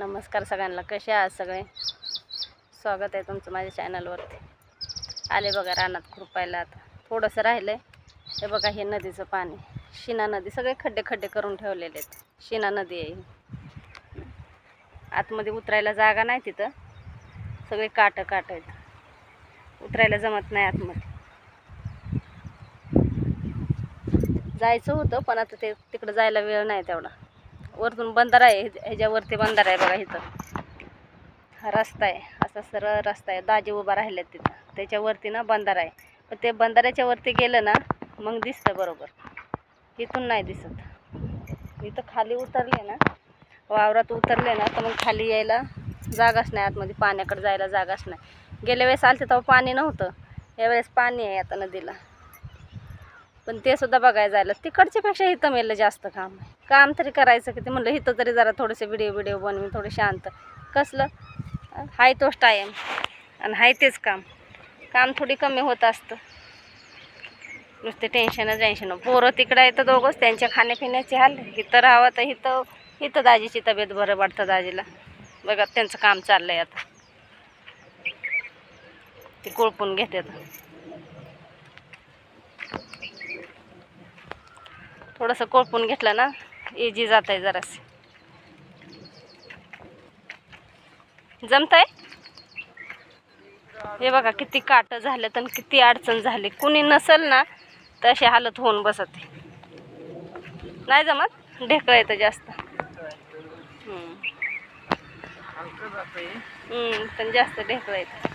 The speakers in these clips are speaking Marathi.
नमस्कार सगळ्यांना. कसे आहात सगळे? स्वागत आहे तुमचं माझ्या चॅनलवरती आले बघा रानात खुरपायला आता. थोडंसं राहिलं आहे हे बघा हे नदीचं पाणी. शिना नदी सगळे खड्डे खड्डे करून ठेवलेले आहेत. शिना नदी आहे आतमध्ये उतरायला जागा नाही तिथं. सगळे काटं काटं आहेत. उतरायला जमत नाही आतमध्ये. जायचं होतं पण आता ते तिकडं जायला वेळ नाही तेवढा. वरतून बंदर आहे ह्याच्यावरती बंदर आहे बघा इथं. हा रस्ता आहे असा सरळ रस्ता आहे दाजी उभा राहिल्यात तिथं. त्याच्यावरती ना बंदर आहे. पण ते बंधाऱ्याच्या वरती गेलं ना मग दिसतं बरोबर. इथून नाही दिसत. इथं खाली उतरले ना वावरात उतरले ना तर मग खाली यायला जागाच नाही आतमध्ये पाण्याकडे जायला जागाच नाही. गेल्या वेळेस आलते तेव्हा पाणी नव्हतं. यावेळेस पाणी आहे आता नदीला. पण ते सुद्धा बघायला जायला तिकडच्यापेक्षा इथं मेलं जास्त काम. आहे काम तरी करायचं की ते म्हणलं इथं तरी जरा थोडेसे व्हिडिओ व्हिडिओ बनवून थोडे शांत. कसलं? हाय तोच टाईम आणि हाय तेच काम. काम थोडी कमी होत असतं. नुसते टेन्शनच टेन्शन पोरं तिकडं येतं दोघंच त्यांच्या खाण्यापिण्याचे हाल. इथं राहावं तर इथं इथं दाजीची तब्येत बरं वाटतं दाजीला. बघा त्यांचं काम चाललंय आता. ते कोळपून घेतात थोडंसं कोळपून घेतलं ना इजी जात आहे जरासे. आहे हे बघा किती काट झालं तर किती अडचण झाली. कुणी नसल ना तर अशी हालत होऊन बसते. नाही जमत? ढेकळं येतं जास्त. पण जास्त ढेकळं येतं.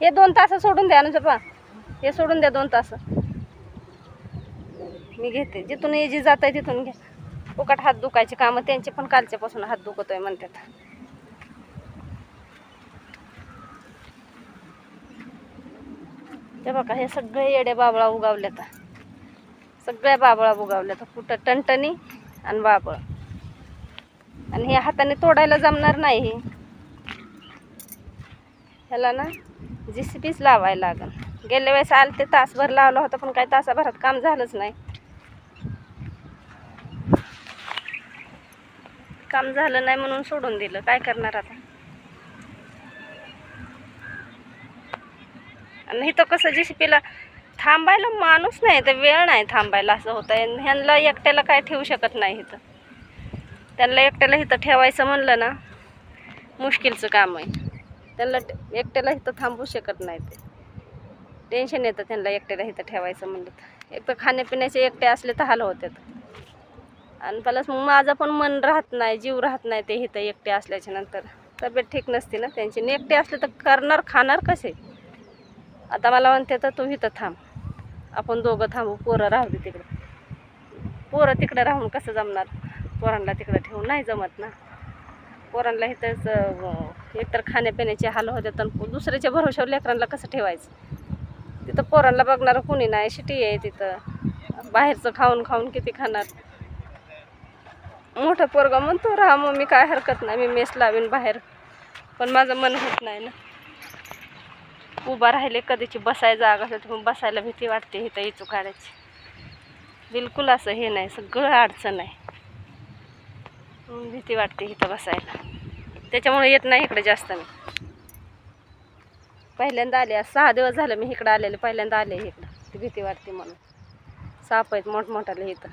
हे दोन तास सोडून द्या ना जपा. हे सोडून द्या दोन तास. मी घेते. जिथून इजी जात आहे तिथून घ्या. फुकट हात दुखायचे कामं त्यांचे पण कालच्यापासून हात दुखतोय म्हणतात. ते बघा हे सगळे येडे बाबळा उगावल्यात सगळ्या बाबळा उगावल्यात कुठं टणटणी आणि बाबळ. आणि हे हाताने तोडायला जमणार नाही हे. ह्याला ना जी सी पीच लावायला लागल गेल्या वेळेस आलं ते तासभर लावलं होतं पण काही तासाभरात काम झालंच नाही. काम झालं नाही म्हणून सोडून दिलं. काय करणार आता? आणि इथं कसं जी सी पीला थांबायला माणूस नाही तर वेळ नाही थांबायला असं होतं आहे ह्यांना एकट्याला काय ठेवू शकत नाही इथं. त्यांना एकट्याला इथं ठेवायचं म्हणलं ना मुश्किलचं काम आहे. त्यांना एकट्याला इथं थांबू शकत नाही ते. टेन्शन येतं त्यांना एकट्याला इथं ठेवायचं म्हणलं तर. एक तर खाण्यापिण्याचे एकटे असले तर हाल होतात. आणि प्लस मग माझं पण मन राहत नाही जीव राहत नाही ते इथं एकटे असल्याच्या नंतर. तब्येत ठीक नसते ना त्यांची. एकटे असले तर करणार खाणार कसे? आता मला म्हणते तर तू इथं थांब. आपण दोघं थांबू. पोरं राहू दे तिकडं. पोरं तिकडं राहून कसं जमणार? पोरांना तिकडं ठेवून नाही जमत ना. पोरांना इथंच एकतर खाण्यापिण्याचे हाल होते तर दुसऱ्याच्या भरोशावर लेकरांना कसं ठेवायचं? तिथं पोरांना बघणारं कोणी नाही. शिटी आहे तिथं. बाहेरचं खाऊन खाऊन किती खाणार? मोठं पोरगा म्हणतो राहा मग मी काय हरकत नाही मी मेस लावीन बाहेर. पण माझं मन होत नाही ना. उभा राहिले कधीची बसायचा जागा असेल तर मग बसायला भीती वाटते इथं इचू काढायची. बिलकुल असं हे नाही सगळं अडचण आहे. भीती वाटते इथं बसायला. त्याच्यामुळे येत नाही इकडे जास्त मी. पहिल्यांदा आले आज सहा दिवस झालं मी इकडं आलेले पहिल्यांदा आले इकडं. ती भीती वाटते म्हणून. साप आहेत मोठमोठाले इथं.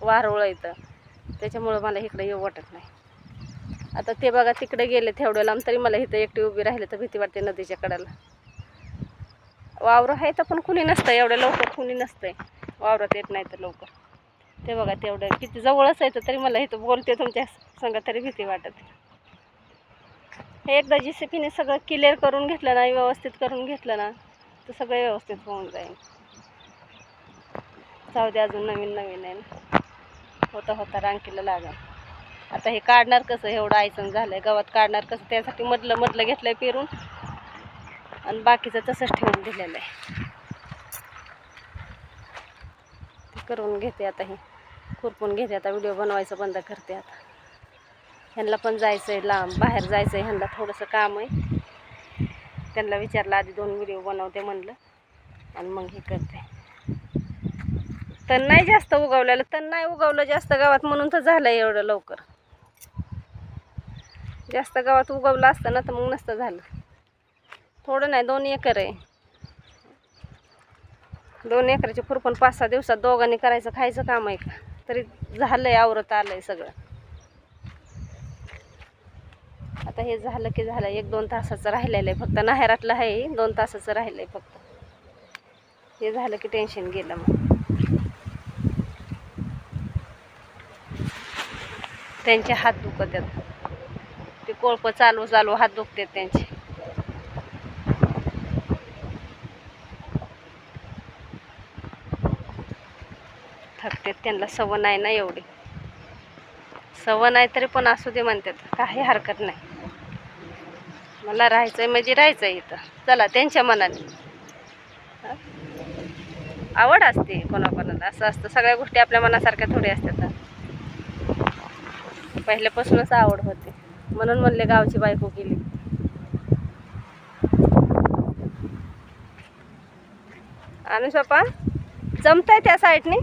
वारुळ इथं. त्याच्यामुळं मला इकडे येऊ वाटत नाही. आता ते बघा तिकडे गेले तेवढ्या लांब तरी मला इथं एकटी उभी राहिले तर भीती वाटते नदीच्या कडेला. वावरं आहे तर पण कुणी नसतं एवढं लवकर कुणी नसतंय. वावरात येत नाही तर लवकर. ते बघा तेवढं किती जवळच आहे तर तरी मला इथं बोलते तुमच्या संघात तरी भीती वाटत. हे एकदा जी सी पीने सगळं क्लिअर करून घेतलं ना व्यवस्थित करून घेतलं ना तर सगळं व्यवस्थित होऊन जाईल. जाऊ दे अजून नवीन नवीन आहे ना. होता होता रांकीला लागा आता हे काढणार कसं? एवढं आयसन झालंय गवत काढणार कसं? त्यासाठी मधलं मधलं घेतलंय पेरून. आणि बाकीचं तसंच ठेवून दिलेलं आहे. ते करून घेते आता हे. खुरपून घेते आता व्हिडिओ बनवायचं बंद करते आता. ह्यांना पण जायचं आहे लांब बाहेर जायचं आहे ह्यांना थोडंसं काम आहे. त्यांना विचारलं आधी दोन व्हिडिओ बनवते म्हणलं. आणि मग हे करते. तर नाही जास्त उगवलेलं तर नाही उगवलं जास्त गावात म्हणून तर झालं एवढं लवकर. जास्त गावात उगवलं असतं ना तर मग नसतं झालं. थोडं नाही दोन एकर आहे. दोन एकराचे खुरपण पाच सहा दिवसात दोघांनी करायचं खायचं काम आहे का? तरी झालंय आवरत आलंय सगळं. आता हे झालं की झालं एक दोन तासाचं राहिलेलं आहे फक्त. नाहेरातलं आहे दोन तासाचं राहिलं आहे फक्त. हे झालं की टेन्शन गेलं मग. त्यांचे हात दुखत आहेत. ते कोळपं चालू चालू हात दुखतात त्यांचे. थकतात त्यांना सवय नाही ना एवढी. सवय नाही तरी पण असू दे म्हणतात. काही हरकत नाही. मला राहायचं आहे म्हणजे राहायचं आहे इथं. चला त्यांच्या मनाने. आवड असते कोणाकोणाला. असं असतं. सगळ्या गोष्टी आपल्या मनासारख्या थोड्या असतात. पहिल्यापासूनच आवड होती. म्हणून म्हणले गावची बायको केली. आणि स्वपा जमतंय त्या साईडने?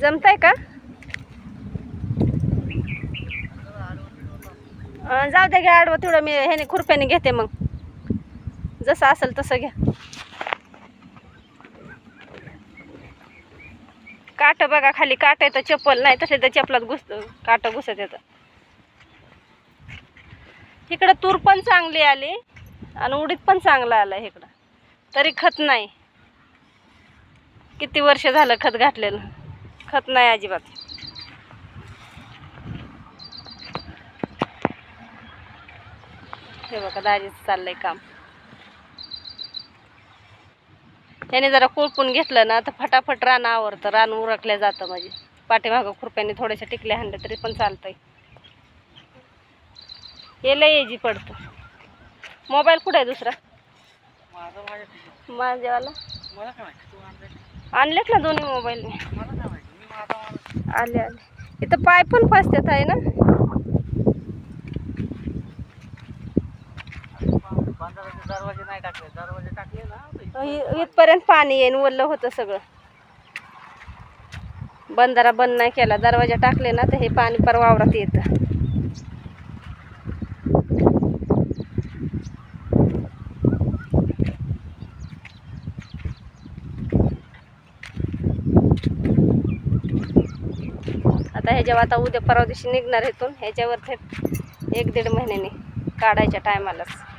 जमतंय का? जाऊ दे घ्या आडवं तेवढं मी ह्याने खुरप्याने घेते मग. जसं असेल तसं घ्या. काट बघा खाली काट येतं चप्पल नाही तसे त्या चपलात घुस काट घुसत येतं. इकडं तूर पण चांगली आली आणि उडीद पण चांगलं आलं इकडं. तरी खत नाही. किती वर्ष झालं खत घातलेलं? खत नाही अजिबात. हे बघा दाजीचं चाललंय काम. त्याने जरा कोळपून घेतलं ना तर फटाफट रान आवरतं. रान उरकल्या जातं म्हणजे. पाठीमागं खुरप्याने थोड्याशा टिकल्या हाणल्या तरी पण चालतंय. हे लय एजी पडतं. मोबाईल कुठं आहे दुसरा? माझं माझ्या माझ्यावाला? आणलेत ना दोन्ही मोबाईल आले आले. इथं पाय पण फसतात आहे ना? दरवाजे नाही टाकले. दरवाजे टाकले ना तर इथं इ- इथपर्यंत पाणी येईन वल्ल होतं सगळं. बंधारा बंद नाही केला. दरवाजा टाकले ना तर हे पाणी पर वावरात येतं. आता ह्याच्यावर आता उद्या परवा दिवशी निघणार इथून ह्याच्यावर थेट एक दीड महिन्याने काढायच्या टायमालाच.